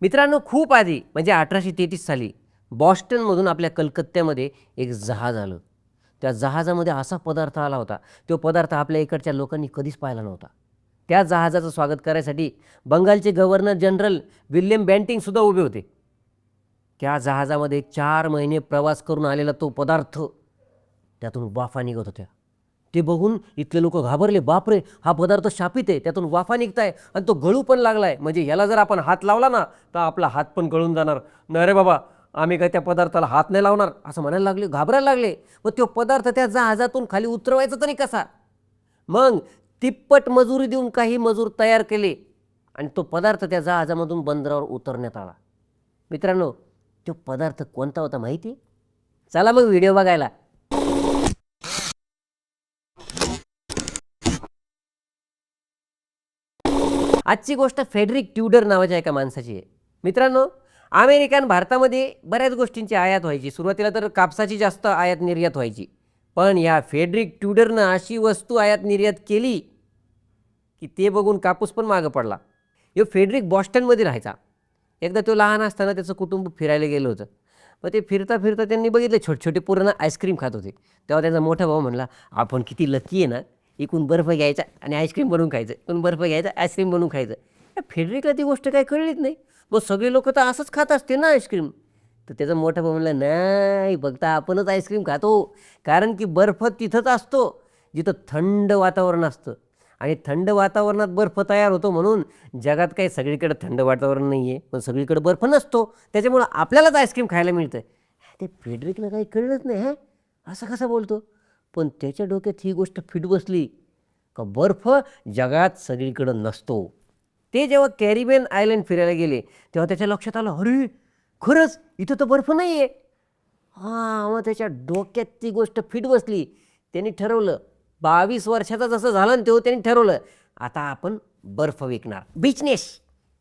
मित्रांनो खूप आधी म्हणजे अठराशे तेहतीस साली बॉस्टनमधून आपल्या कलकत्त्यामध्ये एक जहाज आलं. त्या जहाजामध्ये असा पदार्थ आला होता. तो पदार्थ आपल्या इकडच्या लोकांनी कधीच पाहिला नव्हता. त्या जहाजाचं स्वागत करायसाठी बंगालचे गव्हर्नर जनरल विल्यम बँटिंगसुद्धा उभे होते. त्या जहाजामध्ये चार महिने प्रवास करून आलेला तो पदार्थ त्यातून वाफा निघत होत्या. ते बघून इथले लोक घाबरले. बापरे हा पदार्थ शापित आहे त्यातून वाफा निघताय आणि तो गळू पण लागला आहे म्हणजे ह्याला जर आपण हात लावला ना तर आपला हात पण गळून जाणार. नाही रे बाबा आम्ही काय त्या पदार्थाला हात नाही लावणार? असं म्हणायला लागले घाबरायला लागले. मग तो पदार्थ त्या जहाजातून खाली उतरवायचा तरी कसा? मग तिप्पट मजुरी देऊन काही मजूर तयार केले आणि तो पदार्थ त्या जहाजामधून बंदरावर उतरण्यात आला. मित्रांनो तो पदार्थ कोणता होता माहिती? चला मग व्हिडिओ बघायला. आजची गोष्ट फेडरिक ट्युडर नावाच्या एका माणसाची आहे. मित्रांनो अमेरिकन भारतामध्ये बऱ्याच गोष्टींची आयात व्हायची. सुरुवातीला तर कापसाची जास्त आयात निर्यात व्हायची. पण या फेडरिक ट्युडरनं अशी वस्तू आयात निर्यात केली की ते बघून कापूस पण मागं पडला. यो फेडरिक बॉस्टनमध्ये राहायचा. एकदा तो लहान असताना त्याचं कुटुंब फिरायला गेलं होतं. मग ते फिरता फिरता त्यांनी बघितलं छोटे छोटे पोरांना आईस्क्रीम खात होते. तेव्हा त्यांचा मोठा भाऊ म्हणला आपण किती लकी आहे ना इकून बर्फ घ्यायचा आणि आईस्क्रीम बनवून खायचं. इकून बर्फ घ्यायचा आईस्क्रीम बनवून खायचं. फेडरिकला ती गोष्ट काही कळलीच नाही. मग सगळे लोक तर असंच खात असते ना आईस्क्रीम. तर त्याचा मोठा भाऊ म्हणला नाही बघता आपणच आईस्क्रीम खातो. कारण की बर्फ तिथंच असतो जिथं थंड वातावरण असतं. आणि थंड वातावरणात बर्फ तयार होतो म्हणून जगात काही सगळीकडे थंड वातावरण नाही आहे पण सगळीकडे बर्फ नसतो. त्याच्यामुळं आपल्यालाच आईस्क्रीम खायला मिळतं ते फेडरिकला काही कळलंच नाही हं? असं कसं बोलतो? पण त्याच्या डोक्यात ही गोष्ट फिट बसली का बर्फ जगात सगळीकडं नसतो. ते जेव्हा कॅरिबियन आयलंड फिरायला गेले तेव्हा त्याच्या लक्षात आलं अरे खरंच इथं तर बर्फ नाही आहे हां मग त्याच्या डोक्यात ती गोष्ट फिट बसली. त्यांनी ठरवलं बावीस वर्षाचा जसं झालं ना तेव्हा त्यांनी ठरवलं आता आपण बर्फ विकणार. बिजनेस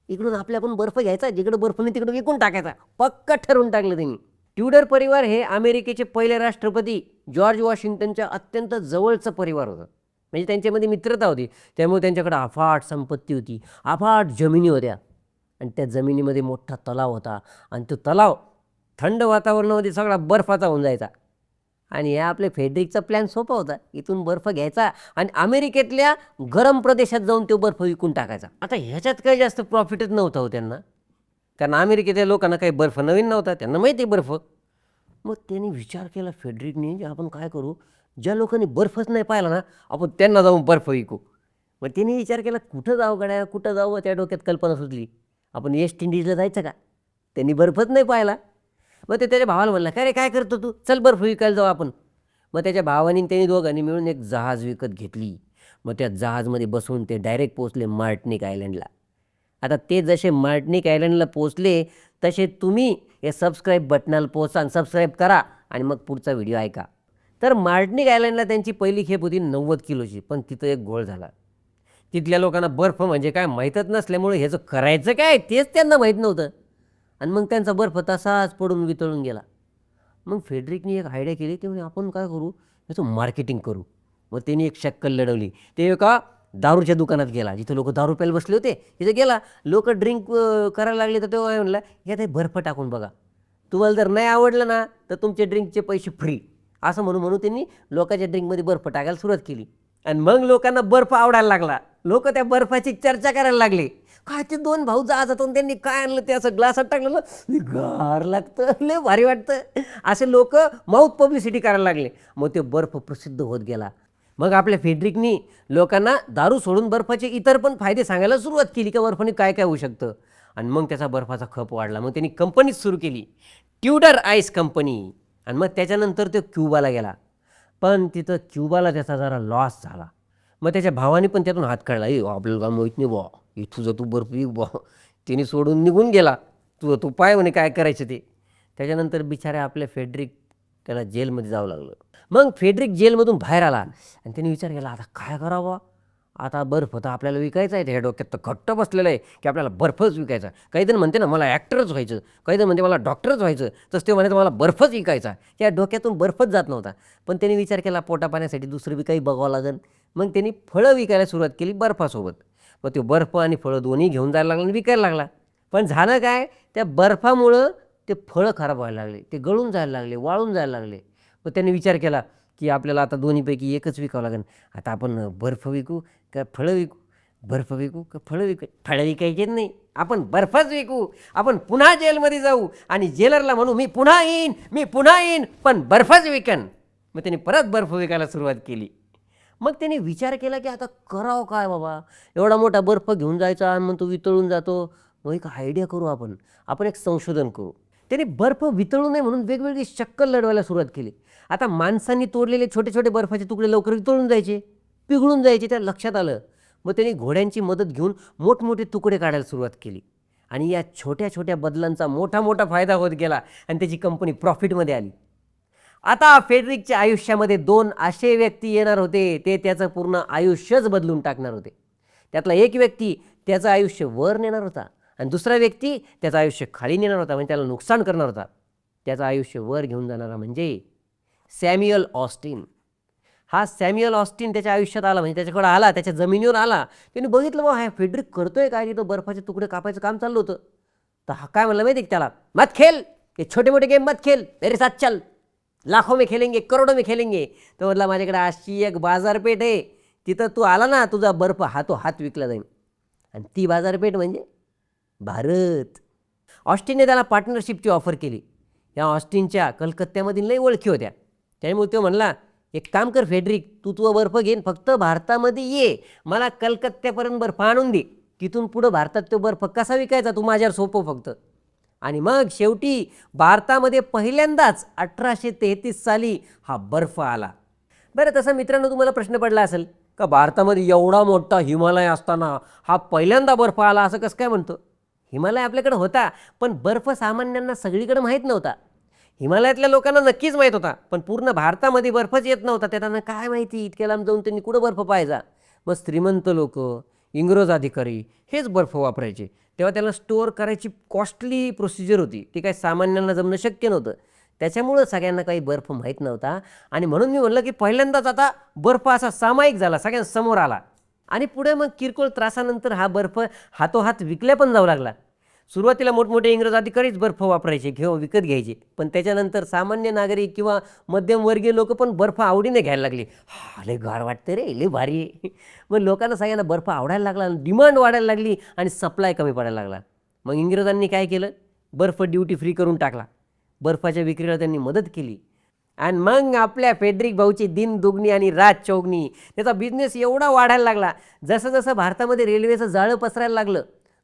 इकडून आपल्या आपण बर्फ घ्यायचा जिकडं बर्फ नाही तिकडं विकून टाकायचा. पक्क ठरवून टाकलं त्यांनी. ट्युडर परिवार हे अमेरिकेचे पहिले राष्ट्रपती जॉर्ज वॉशिंग्टनच्या अत्यंत जवळचं परिवार होतं. म्हणजे त्यांच्यामध्ये मित्रता होती. त्यामुळे त्यांच्याकडे अफाट संपत्ती होती. अफाट जमिनी होत्या. आणि त्या जमिनीमध्ये मोठा तलाव होता. आणि तो तलाव थंड वातावरणामध्ये सगळा बर्फाचा होऊन जायचा. आणि या आपल्या फेडरिकचा प्लॅन सोपा होता. इथून बर्फ घ्यायचा आणि अमेरिकेतल्या गरम प्रदेशात जाऊन तो बर्फ विकून टाकायचा. आता ह्याच्यात काही जास्त प्रॉफिटच नव्हतं हो त्यांना. कारण अमेरिकेतल्या लोकांना काही बर्फ नवीन नव्हता. त्यांना माहिती आहे बर्फ. मग त्यांनी विचार केला फेडरिकने की आपण काय करू ज्या लोकांनी बर्फच नाही पाहिला ना आपण त्यांना जाऊन बर्फ विकू. मग त्यांनी विचार केला कुठं जावं गड्या कुठं जावं त्या डोक्यात कल्पना सुचली? आपण वेस्ट इंडिजला जायचं का? त्यांनी बर्फच नाही पाहिला. मग ते त्याच्या भावाला म्हणला काय रे काय करतो तू? चल बर्फ विकायला जाऊ आपण. मग त्याच्या भावानी त्यांनी दोघांनी मिळून एक जहाज विकत घेतली. मग त्या जहाजमध्ये बसून ते डायरेक्ट पोचले मार्टनिक आयलंडला आता ते जसे मार्टनिक आयलंडला पोचले तसे तुम्ही हे सबस्क्राईब बटनाला पोचा आणि सबस्क्राईब करा आणि मग पुढचा व्हिडिओ ऐका. तर मार्टनिक आयलँडला त्यांची पहिली खेप होती नव्वद किलोची पण तिथं एक गोळ झाला. तिथल्या लोकांना बर्फ म्हणजे काय माहीतच नसल्यामुळे ह्याचं करायचं काय तेच त्यांना माहीत नव्हतं. आणि मग त्यांचा बर्फ तसाच पडून वितळून गेला. मग फेडरिकने एक आयडिया केली ते म्हणजे आपण काय करू? याचं मार्केटिंग करू. मग त्यांनी एक शक्कल लढवली. ते एका दारूच्या दुकानात गेला. जिथे लोक दारू प्यायला बसले होते तिथे गेला. लोक ड्रिंक करायला लागले तर तो काय म्हणला यात हे बर्फ टाकून बघा. तुम्हाला जर नाही आवडलं ना तर तुमचे ड्रिंकचे पैसे फ्री असं म्हणून म्हणून त्यांनी लोकांच्या ड्रिंकमध्ये बर्फ टाकायला सुरुवात केली. आणि मग लोकांना बर्फ आवडायला लागला. लोक त्या बर्फाची चर्चा करायला लागले. काय ते दोन भाऊ जातात त्यांनी काय आणलं ते असं ग्लासात टाकलं गार लागतं लय भारी वाटतं. असे लोक माऊथ पब्लिसिटी करायला लागले. मग ते बर्फ प्रसिद्ध होत गेला. मग आपल्या फेड्रिकनी लोकांना दारू सोडून बर्फाचे इतर पण फायदे सांगायला सुरुवात केली का बर्फाने काय काय होऊ शकतं? आणि मग त्याचा बर्फाचा खप वाढला. मग त्यांनी कंपनीच सुरू केली. ट्युडर आईस कंपनी आणि मग त्याच्यानंतर तो क्युबाला गेला. पण तिथं क्युबाला त्याचा जरा लॉस झाला. मग त्याच्या भावाने पण त्यातून हात काढला. ए आपल्याला काय माहीत नाही बा हे तुझं तू बर्फ बॉ बा त्याने सोडून निघून गेला. तुझं तू पाय म्हणे काय करायचं ते? त्याच्यानंतर बिचाऱ्या आपल्या फेड्रिक त्याला जेलमध्ये जावं लागलं. मग फेडरिक जेलमधून बाहेर आला आणि त्याने विचार केला आता काय करावं? आता बर्फ तर आपल्याला विकायचा आहे त्या डोक्यात तर घट्ट बसलेलं आहे की आपल्याला बर्फच विकायचा. काही जण म्हणते ना मला ॲक्टरच व्हायचं. काही जण म्हणते मला डॉक्टरच व्हायचं. तसं ते म्हणायचं मला बर्फच विकायचा. त्या डोक्यातून बर्फच जात नव्हता. पण त्यांनी विचार केला पोटा पाण्यासाठी दुसरं बी काही बघावं लागेल. मग त्यांनी फळं विकायला सुरुवात केली बर्फासोबत. मग ते बर्फ आणि फळं दोन्ही घेऊन जायला लागला आणि विकायला लागला. पण झालं काय? त्या बर्फामुळं ते फळं खराब व्हायला लागले ते गळून जायला लागले वाळून जायला लागले. मग त्यांनी विचार केला की आपल्याला आता दोन्हीपैकी एकच विकावं लागेल. आता आपण बर्फ विकू का फळं विकू? बर्फ विकू का फळं विकू? फळं विकायचेच नाही. आपण बर्फच विकू. आपण पुन्हा जेलमध्ये जाऊ आणि जेलरला म्हणू मी पुन्हा येईन मी पुन्हा येईन पण बर्फच विकन. मग त्यांनी परत बर्फ विकायला सुरुवात केली. मग त्यांनी विचार केला की आता करावं काय बाबा? एवढा मोठा बर्फ घेऊन जायचा आणि मग तो वितळून जातो. मग एक आयडिया करू आपण. आपण एक संशोधन करू. त्याने बर्फ वितळू नये म्हणून वेगवेगळी शक्कल लढवायला सुरुवात केली. आता माणसांनी तोडलेले छोटे छोटे बर्फाचे तुकडे लवकर वितळून जायचे पिघळून जायचे त्या लक्षात आलं. मग त्यांनी घोड्यांची मदत घेऊन मोठमोठे तुकडे काढायला सुरुवात केली. आणि या छोट्या छोट्या बदलांचा मोठा मोठा फायदा होत गेला आणि त्याची कंपनी प्रॉफिटमध्ये आली. आता फेडरिकच्या आयुष्यामध्ये दोन असे व्यक्ती येणार होते ते त्याचं पूर्ण आयुष्यच बदलून टाकणार होते. त्यातला एक व्यक्ती त्याचं आयुष्य वर नेणार होता. आणि दुसरा व्यक्ती त्याचं आयुष्य खाली नेणार होता म्हणजे त्याला नुकसान करणार होता. त्याचं आयुष्य वर घेऊन जाणारा म्हणजे सॅम्युअल ऑस्टिन. हा सॅम्युअल ऑस्टिन त्याच्या आयुष्यात आला म्हणजे त्याच्याकडे आला त्याच्या जमिनीवर आला. त्याने बघितलं बा हा फेडरिक करतोय काय तिथं बर्फाचे तुकडे कापायचं काम चाललं होतं. तर हा काय म्हणलं माहिती आहे त्याला? मत खेल. हे छोटे मोठे गेम मत खेल. मेरे साथ चल. लाखो में खेलेंगे करोडो में खेलेंगे. तो म्हटला माझ्याकडे अशी एक बाजारपेठ आहे. तिथं तू आला ना तुझा बर्फ हा तो हात विकला जाईल. आणि ती बाजारपेठ म्हणजे भारत. ऑस्टिनने त्याला पार्टनरशिपची ऑफर केली. या ऑस्टिनच्या कलकत्त्यामधील लई ओळखी होत्या. त्यामुळे तो म्हणला एक काम कर फेडरिक तू तुझा बर्फ घेन फक्त भारतामध्ये ये. मला कलकत्त्यापर्यंत बर्फ आणून दे. तिथून पुढं भारतात तो बर्फ कसा विकायचा तू माझ्यावर सोपं फक्त. आणि मग शेवटी भारतामध्ये पहिल्यांदाच अठराशे तेहतीस साली हा बर्फ आला. बरं तसा मित्रांनो तुम्हाला प्रश्न पडला असेल का भारतामध्ये एवढा मोठा हिमालय असताना हा पहिल्यांदा बर्फ आला असं कसं काय म्हणतो? हिमालय आपल्याकडे होता पण बर्फ सामान्यांना सगळीकडे माहीत नव्हता. हिमालयातल्या लोकांना नक्कीच माहीत होता पण पूर्ण भारतामध्ये बर्फच येत नव्हता. त्या त्यांना काय माहिती इतक्या लांब जाऊन त्यांनी कुठं बर्फ पाहायचा? मग श्रीमंत लोक इंग्रज अधिकारी हेच बर्फ वापरायचे. तेव्हा त्याला स्टोअर करायची कॉस्टली प्रोसिजर होती. ती काय सामान्यांना जमणं शक्य नव्हतं. त्याच्यामुळं सगळ्यांना काही बर्फ माहीत नव्हता. आणि म्हणून मी म्हणलं की पहिल्यांदाच आता बर्फ असा सामायिक झाला सगळ्यांसमोर आला. आणि पुढे मग किरकोळ त्रासानंतर हा बर्फ हातोहात विकल्या पण जाऊ लागला. सुरुवातीला मोठमोठे इंग्रज अधिकारीच बर्फ वापरायचे किंवा विकत घ्यायचे. पण त्याच्यानंतर सामान्य नागरिक किंवा मध्यमवर्गीय लोक पण बर्फ आवडीने घ्यायला लागले. हा लय गार वाटतं रे लय भारी. आहे मग लोकांना सगळ्यांना बर्फ आवडायला लागला डिमांड वाढायला लागली आणि सप्लाय कमी पडायला लागला. मग इंग्रजांनी काय केलं? बर्फ ड्युटी फ्री करून टाकला. बर्फाच्या विक्रीला त्यांनी मदत केली. आणि मग आपल्या फेडरिक भाऊची दिन दुगणी आणि रात चौगणी. त्याचा बिझनेस एवढा वाढायला लागला. जसं जसं भारतामध्ये रेल्वेचं जाळं पसरायला लागलं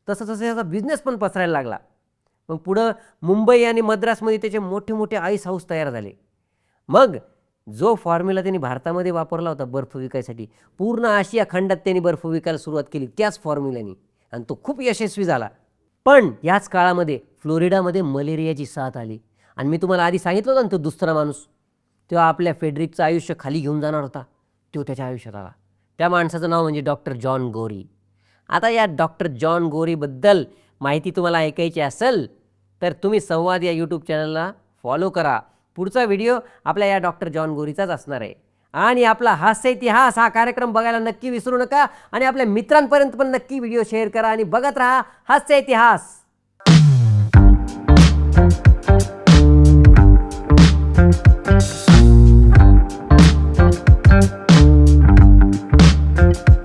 तसं तसं त्याचा बिझनेस पण पसरायला लागला. मग पुढं मुंबई आणि मद्रासमध्ये त्याचे मोठे मोठे आईस हाऊस तयार झाले. मग जो फॉर्म्युला त्यांनी भारतामध्ये वापरला होता बर्फ विकायसाठी पूर्ण आशिया खंडात त्यांनी बर्फ विकायला सुरुवात केली त्याच फॉर्म्युल्याने आणि तो खूप यशस्वी झाला. पण याच काळामध्ये फ्लोरिडामध्ये मलेरियाची साथ आली. आणि मी तुम्हाला आधी सांगितलं होतं ना तो दुसरा माणूस. तेव्हा आपल्या फेडरिकचं आयुष्य खाली घेऊन जाणार होता. तो त्याच्या आयुष्यात आला. त्या माणसाचं नाव म्हणजे डॉक्टर जॉन गोरी. आता या डॉक्टर जॉन गोरीबद्दल माहिती तुम्हाला ऐकायची असेल तर तुम्ही संवाद या यूट्यूब चॅनलला फॉलो करा. पुढचा व्हिडिओ आपल्या या डॉक्टर जॉन गोरीचाच असणार आहे. आणि आपला हास्य इतिहास हा कार्यक्रम बघायला नक्की विसरू नका आणि आपल्या मित्रांपर्यंत पण नक्की व्हिडिओ शेअर करा आणि बघत राहा हास्य इतिहास.